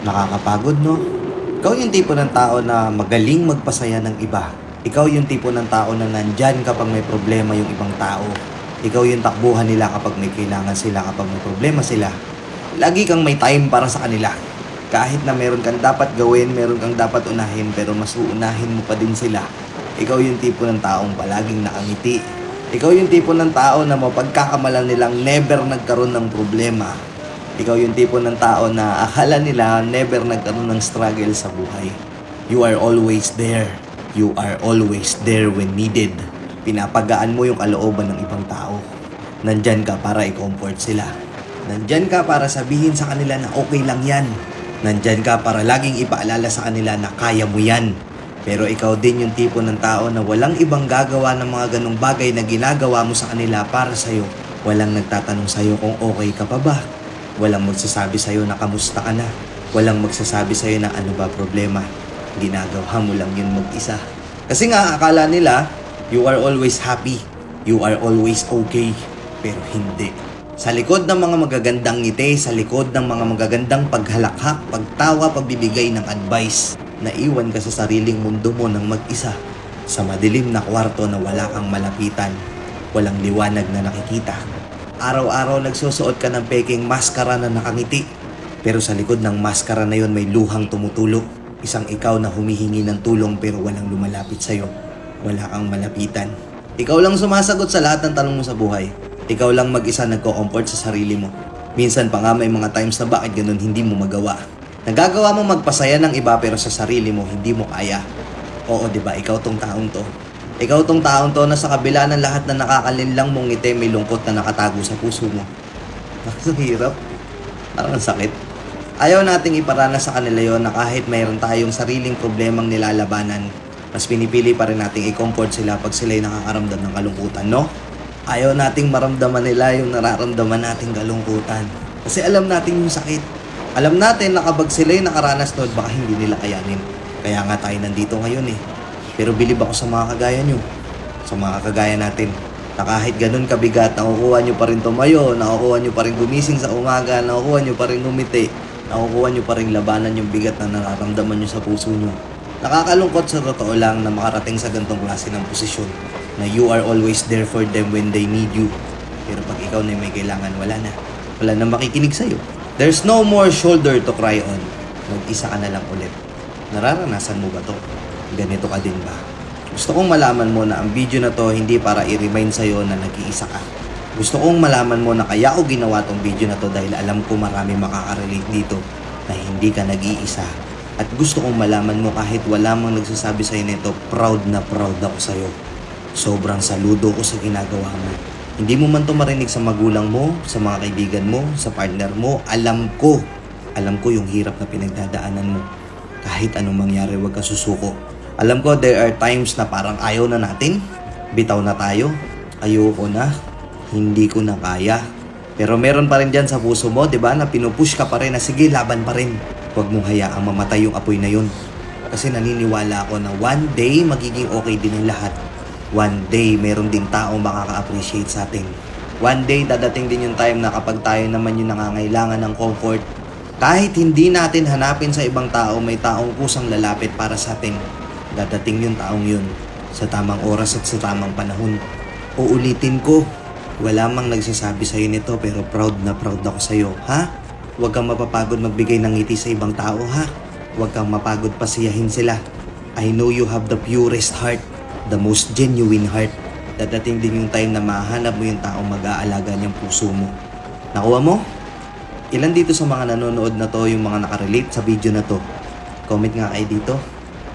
Nakakapagod, no? Ikaw yung tipo ng tao na magaling magpasaya ng iba. Ikaw yung tipo ng tao na nandyan kapag may problema yung ibang tao. Ikaw yung takbuhan nila kapag may kailangan sila, kapag may problema sila. Lagi kang may time para sa kanila. Kahit na meron kang dapat gawin, meron kang dapat unahin, pero mas uunahin mo pa din sila. Ikaw yung tipo ng taong palaging nakangiti. Ikaw yung tipo ng tao na mapagkakamalan nilang never nagkaroon ng problema. Ikaw yung tipo ng tao na akala nila never nagkaroon ng struggle sa buhay. You are always there. You are always there when needed. Pinapagaan mo yung kalooban ng ibang tao. Nandyan ka para i-comfort sila. Nandyan ka para sabihin sa kanila na okay lang yan. Nandyan ka para laging ipaalala sa kanila na kaya mo yan. Pero ikaw din yung tipo ng tao na walang ibang gagawa ng mga ganong bagay na ginagawa mo sa kanila para sa'yo. Walang nagtatanong sa'yo kung okay ka pa ba. Walang magsasabi sa'yo na kamusta ka na. Walang magsasabi sa'yo na ano ba problema. Ginagawa mo lang yun mag-isa. Kasi nga akala nila, you are always happy. You are always okay. Pero hindi. Sa likod ng mga magagandang ngiti, sa likod ng mga magagandang paghalakhak, pagtawa, pagbibigay ng advice, naiwan ka sa sariling mundo mo ng mag-isa. Sa madilim na kwarto na wala kang malapitan, walang liwanag na nakikita. Araw-araw nagsusuot ka ng peking maskara na nakangiti. Pero sa likod ng maskara na yon may luhang tumutulog. Isang ikaw na humihingi ng tulong pero walang lumalapit sa'yo. Wala kang malapitan. Ikaw lang sumasagot sa lahat ng tanong mo sa buhay. Ikaw lang mag-isa nagko-comfort sa sarili mo. Minsan pa nga may mga times na bakit ganun hindi mo magawa. Nagagawa mo magpasaya ng iba pero sa sarili mo hindi mo kaya. Oo, 'di ba? Ikaw tong taong to. Ikaw tong taong to na sa kabila ng lahat na nakakalinlang mong ngiti, may lungkot na nakatago sa puso mo. Ang hirap. Parang ang sakit. Ayaw nating iparanas sa kanila yon na kahit mayroon tayong sariling problemang nilalabanan, mas pinipili pa rin nating i-comfort sila pag sila'y nakakaramdam ng kalungkutan, no? Ayaw nating maramdaman nila yung nararamdaman nating kalungkutan. Kasi alam natin yung sakit. Alam natin na kapag sila'y nakaranas doon, baka hindi nila kayanin. Kaya nga tayo nandito ngayon eh. Pero bilib ako sa mga kagaya nyo. Sa mga kagaya natin. Na kahit ganun kabigat, nakukuha nyo pa rin tumayo, nakukuha nyo pa rin gumising sa umaga, nakukuha nyo pa rin umiti, nakukuha nyo pa rin labanan yung bigat na nararamdaman nyo sa puso nyo. Nakakalungkot sa totoo lang na makarating sa gantong klase ng posisyon na you are always there for them when they need you. Pero pag ikaw na may kailangan, wala na. Wala na makikinig sa'yo. There's no more shoulder to cry on. Mag-isa ka na lang ulit. Nararanasan mo ba to? Ganito ka din ba? Gusto kong malaman mo na ang video na to hindi para i-remind sa'yo na nag-iisa ka. Gusto kong malaman mo na kaya ako ginawa tong video na to dahil alam ko marami makaka-relate dito na hindi ka nag-iisa. At gusto kong malaman mo kahit wala mang nagsasabi sa'yo nito, proud na proud ako sa'yo. Sobrang saludo ko sa ginagawa mo. Hindi mo man to marinig sa magulang mo, sa mga kaibigan mo, sa partner mo. Alam ko, alam ko yung hirap na pinagdadaanan mo. Kahit anong mangyari, huwag ka susuko. Alam ko, there are times na parang ayaw na natin. Bitaw na tayo. Ayoko na. Hindi ko na kaya. Pero meron pa rin dyan sa puso mo, di ba, na pinupush ka pa rin na sige, laban pa rin. Huwag mong hayaang mamatay yung apoy na yun. Kasi naniniwala ako na one day magiging okay din ang lahat. One day, meron ding tao makaka-appreciate sa atin. One day, dadating din yung time na kapag tayo naman yung nangangailangan ng comfort, kahit hindi natin hanapin sa ibang tao, may taong kusang lalapit para sa atin. Dadating yung taong yun sa tamang oras at sa tamang panahon. Uulitin ko, wala mang nagsasabi sa'yo nito pero proud na proud ako sa'yo, ha? Huwag kang mapapagod magbigay ng ngiti sa ibang tao, ha? Huwag kang mapagod pasiyahin sila. I know you have the purest heart, the most genuine heart. Dadating din yung time na mahanap mo yung taong mag-aalaga niyang puso mo. Nakuha mo? Ilan dito sa mga nanonood na to yung mga nakarelate sa video na to? Comment nga kayo dito.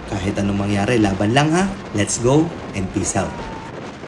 Kahit anong mangyari, laban lang ha. Let's go and peace out.